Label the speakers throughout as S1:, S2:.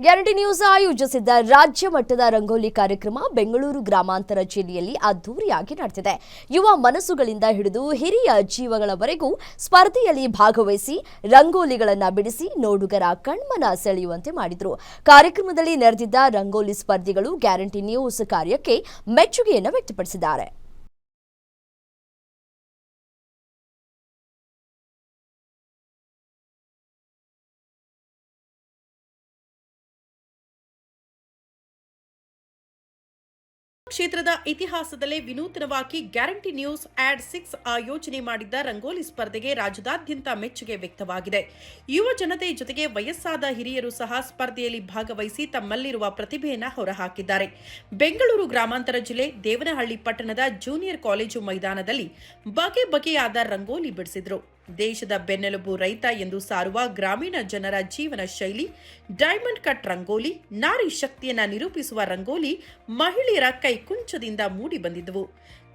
S1: Guarantee news ಆಯೋಜಿಸಿದ್ದ ರಾಜ್ಯ ಮಟ್ಟದ ರಂಗೋಲಿ ಕಾರ್ಯಕ್ರಮ ಬೆಂಗಳೂರು ಗ್ರಾಮಾಂತರ ಜಿಲ್ಲೆಯಲ್ಲಿ ಅದ್ದೂರಿಯಾಗಿ ನಡೆದಿದೆ. ಯುವ ಮನಸ್ಸುಗಳಿಂದ ಹಿಡಿದು ಹಿರಿಯ ಜೀವಗಳವರೆಗೂ ಸ್ಪರ್ಧೆಯಲ್ಲಿ ಭಾಗವಹಿಸಿ ರಂಗೋಲಿಗಳನ್ನು ಬಿಡಿಸಿ ನೋಡುಗರ ಕಣ್ಮನ ಸೆಳೆಯುವಂತೆ ಮಾಡಿದರು. ಕಾರ್ಯಕ್ರಮದಲ್ಲಿ ನೆರೆದಿದ್ದ ರಂಗೋಲಿ ಸ್ಪರ್ಧಿಗಳು ಗ್ಯಾರಂಟಿ ನ್ಯೂಸ್ ಕಾರ್ಯಕ್ಕೆ ಮೆಚ್ಚುಗೆಯನ್ನು ವ್ಯಕ್ತಪಡಿಸಿದ್ದಾರೆ.
S2: ಕ್ಷೇತ್ರದ ಇತಿಹಾಸದಲ್ಲೇ ವಿನೂತನವಾಗಿ ಗ್ಯಾರಂಟಿ ನ್ಯೂಸ್ ಆಡ್ ಸಿಕ್ಸ್ ಆಯೋಜನೆ ಮಾಡಿದ್ದ ರಂಗೋಲಿ ಸ್ಪರ್ಧೆಗೆ ರಾಜ್ಯದಾದ್ಯಂತ ಮೆಚ್ಚುಗೆ ವ್ಯಕ್ತವಾಗಿದೆ. ಯುವ ಜನತೆ ಜೊತೆಗೆ ವಯಸ್ಸಾದ ಹಿರಿಯರು ಸಹ ಸ್ಪರ್ಧೆಯಲ್ಲಿ ಭಾಗವಹಿಸಿ ತಮ್ಮಲ್ಲಿರುವ ಪ್ರತಿಭೆಯನ್ನ ಹೊರಹಾಕಿದ್ದಾರೆ. ಬೆಂಗಳೂರು ಗ್ರಾಮಾಂತರ ಜಿಲ್ಲೆ ದೇವನಹಳ್ಳಿ ಪಟ್ಟಣದ ಜೂನಿಯರ್ ಕಾಲೇಜು ಮೈದಾನದಲ್ಲಿ ಬಗೆ ಬಗೆಯಾದ ರಂಗೋಲಿ ಬಿಡಿಸಿದ್ರು. ದೇಶದ ಬೆನ್ನೆಲುಬು ರೈತ ಎಂದು ಸಾರುವ ಗ್ರಾಮೀಣ ಜನರ ಜೀವನ ಶೈಲಿ ಡೈಮಂಡ್ ಕಟ್ ರಂಗೋಲಿ, ನಾರಿ ಶಕ್ತಿಯನ್ನು ನಿರೂಪಿಸುವ ರಂಗೋಲಿ ಮಹಿಳೆಯರ ಕೈಕುಂಚದಿಂದ ಮೂಡಿ ಬಂದಿದ್ದವು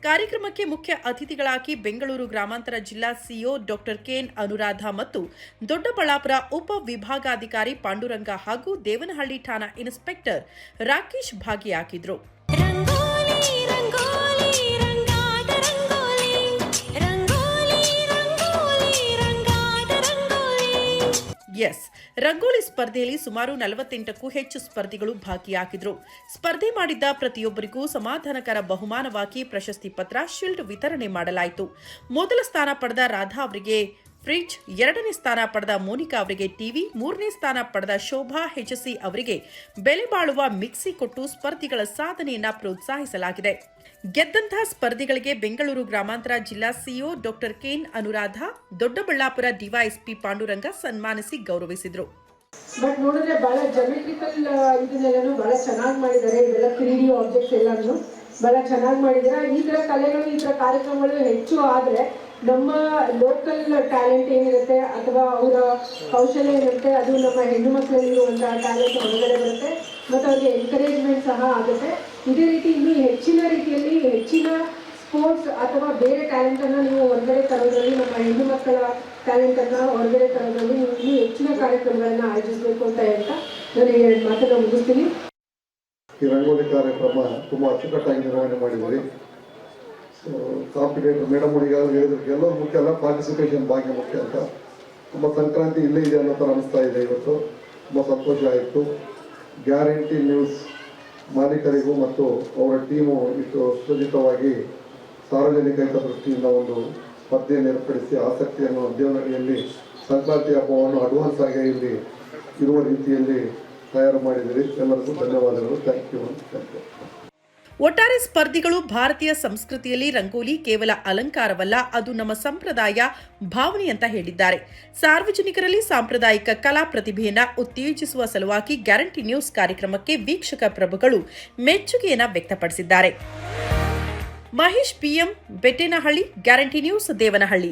S2: ಕಾರ್ಯಕ್ರಮಕ್ಕೆ ಮುಖ್ಯ ಅತಿಥಿಗಳಾಗಿ ಬೆಂಗಳೂರು ಗ್ರಾಮಾಂತರ ಜಿಲ್ಲಾ ಸಿಒ ಡಾಕ್ಟರ್ ಕೆಎನ್ ಅನುರಾಧ ಮತ್ತು ದೊಡ್ಡಬಳ್ಳಾಪುರ ಉಪ ವಿಭಾಗಾಧಿಕಾರಿ ಪಾಂಡುರಂಗ ಹಾಗೂ ದೇವನಹಳ್ಳಿ ಠಾಣಾ ಇನ್ಸ್ಪೆಕ್ಟರ್ ರಾಕೇಶ್ ಭಾಗಿಯಾಗಿದ್ರು. ಎಸ್. ರಂಗೋಲಿ ಸ್ಪರ್ಧೆಯಲ್ಲಿ ಸುಮಾರು ನಲವತ್ತೆಂಟಕ್ಕೂ ಹೆಚ್ಚು ಸ್ಪರ್ಧಿಗಳು ಭಾಗಿಯಾಗಿದ್ರು. ಸ್ಪರ್ಧೆ ಮಾಡಿದ್ದ ಪ್ರತಿಯೊಬ್ಬರಿಗೂ ಸಮಾಧಾನಕರ ಬಹುಮಾನವಾಗಿ ಪ್ರಶಸ್ತಿ ಪತ್ರ, ಶೀಲ್ಡ್ ವಿತರಣೆ ಮಾಡಲಾಯಿತು. ಮೊದಲ ಸ್ಥಾನ ಪಡೆದ ರಾಧಾ ಅವರಿಗೆ ಫ್ರಿಡ್ಜ್ ಎರಡನೇ ಸ್ಥಾನ ಪಡೆದ ಮೋನಿಕಾ ಅವರಿಗೆ ಟಿವಿ, ಮೂರನೇ ಸ್ಥಾನ ಪಡೆದ ಶೋಭಾ ಹೆಚಸಿ ಅವರಿಗೆ ಬೆಲೆ ಬಾಳುವ ಮಿಕ್ಸಿ ಕೊಟ್ಟು ಸ್ಪರ್ಧಿಗಳ ಸಾಧನೆಯನ್ನ ಪ್ರೋತ್ಸಾಹಿಸಲಾಗಿದೆ. ಗೆದ್ದಂತಹ ಸ್ಪರ್ಧಿಗಳಿಗೆ ಬೆಂಗಳೂರು ಗ್ರಾಮಾಂತರ ಜಿಲ್ಲಾ CEO doctor KN Anuradha, Doddaballapur DYSP Pandurang ಸನ್ಮಾನಿಸಿ ಗೌರವಿಸಿದರು.
S3: ಬಟ್ ನೋಡಿದ್ರೆ ಬಹಳ ಜಮೆಟಿಕಲ್ ಇದನ್ನೆಲ್ಲನೂ ಬಹಳ ಚೆನ್ನಾಗಿ ಮಾಡಿದ್ದಾರೆ. ಇವೆಲ್ಲ ತ್ರೀ ಆಬ್ಜೆಕ್ಟ್ಸ್ ಎಲ್ಲಾನು. ಬಹಳ ಚೆನ್ನಾಗಿ ಮಾಡಿದ್ದಾರೆ? ಈ ಥರ ಕಲೆಗಳು, ಈ ಥರ ಕಾರ್ಯಕ್ರಮಗಳು ಹೆಚ್ಚು ಆದರೆ ನಮ್ಮ ಲೋಕಲ್ ಟ್ಯಾಲೆಂಟ್ ಏನಿರುತ್ತೆ ಅಥವಾ ಅವರ ಕೌಶಲ್ಯ ಏನಿರುತ್ತೆ, ಅದು ನಮ್ಮ ಹೆಣ್ಣು ಮಕ್ಕಳಲ್ಲಿರುವಂತಹ ಟ್ಯಾಲೆಂಟ್ ಹೊರಗಡೆ ಬರುತ್ತೆ. ಮತ್ತು ಅವ್ರಿಗೆ ಎನ್ಕರೇಜ್ಮೆಂಟ್ ಸಹ ಆಗುತ್ತೆ. ಇದೇ ರೀತಿ ಇನ್ನೂ ಹೆಚ್ಚಿನ ರೀತಿಯಲ್ಲಿ ಹೆಚ್ಚಿನ ಸ್ಪೋರ್ಟ್ಸ್ ಅಥವಾ ಬೇರೆ ಟ್ಯಾಲೆಂಟನ್ನು ನೀವು ಹೊರಗಡೆ ತರೋದ್ರಲ್ಲಿ, ನಮ್ಮ ಹೆಣ್ಣು ಮಕ್ಕಳ ಟ್ಯಾಲೆಂಟನ್ನು ಹೊರಗಡೆ ತರೋದ್ರಲ್ಲಿ ನೀವು ಇನ್ನೂ ಹೆಚ್ಚಿನ ಕಾರ್ಯಕ್ರಮಗಳನ್ನು ಆಯೋಜಿಸಬೇಕು ಅಂತ ಹೇಳ್ತಾ ನಾನು ಎರಡು ಮಾತನ್ನು ಮುಗಿಸ್ತೀನಿ.
S4: ಈ ರಂಗೋಲಿ ಕಾರ್ಯಕ್ರಮ ತುಂಬ ಅಚ್ಚುಕಟ್ಟಾಗಿ ನಿರ್ವಹಣೆ ಮಾಡಿದ್ರಿ ಸೊ ಕಾಂಪಿಟೇಟರ್ ಮೇಡಮ್ ಈಗಾಗಲೇ ಹೇಳಿದ್ರು, ಎಲ್ಲರೂ ಮುಖ್ಯ ಅಲ್ಲ ಪಾರ್ಟಿಸಿಪೇಷನ್ ಭಾಗ್ಯ ಮುಖ್ಯ ಅಂತ. ತುಂಬ ಸಂಕ್ರಾಂತಿ ಇಲ್ಲೇ ಇದೆ ಅನ್ನೋ ಥರ ಅನಿಸ್ತಾ ಇದೆ ಇವತ್ತು. ತುಂಬ ಸಂತೋಷ ಆಯಿತು. ಗ್ಯಾರಂಟಿ ನ್ಯೂಸ್ ಮಾಲೀಕರಿಗೂ ಮತ್ತು ಅವರ ಟೀಮು ಇಷ್ಟು ಸುಸಜ್ಜಿತವಾಗಿ ಸಾರ್ವಜನಿಕ ಹಿತದೃಷ್ಟಿಯಿಂದ ಒಂದು ಸ್ಪರ್ಧೆಯನ್ನು ಏರ್ಪಡಿಸಿ ಆಸಕ್ತಿಯನ್ನು ದೇವನಹಳ್ಳಿಯಲ್ಲಿ ಸಂಕ್ರಾಂತಿ ಹಬ್ಬವನ್ನು ಅಡ್ವಾನ್ಸ್ ಆಗಿ ಇಲ್ಲಿ ಇರುವ ರೀತಿಯಲ್ಲಿ ತಯಾರು ಮಾಡಿದಿರಿ ಎಲ್ಲರಿಗೂ ಧನ್ಯವಾದಗಳು. ಥ್ಯಾಂಕ್ ಯು ಯು
S2: ಒಟ್ಟಾರೆ ಸ್ಪರ್ಧಿಗಳು ಭಾರತೀಯ ಸಂಸ್ಕೃತಿಯಲ್ಲಿ ರಂಗೋಲಿ ಕೇವಲ ಅಲಂಕಾರವಲ್ಲ, ಅದು ನಮ್ಮ ಸಂಪ್ರದಾಯ ಭಾವನೆ ಅಂತ ಹೇಳಿದ್ದಾರೆ. ಸಾರ್ವಜನಿಕರಲ್ಲಿ ಸಾಂಪ್ರದಾಯಿಕ ಕಲಾ ಪ್ರತಿಭೆಯನ್ನ ಉತ್ತೇಜಿಸುವ ಸಲುವಾಗಿ ಗ್ಯಾರಂಟಿ ನ್ಯೂಸ್ ಕಾರ್ಯಕ್ರಮಕ್ಕೆ ವೀಕ್ಷಕ ಪ್ರಭುಗಳು ಮೆಚ್ಚುಗೆಯನ್ನ ವ್ಯಕ್ತಪಡಿಸಿದ್ದಾರೆ. Mahesh PM, Bettenahalli, guarantee news, Devanahalli.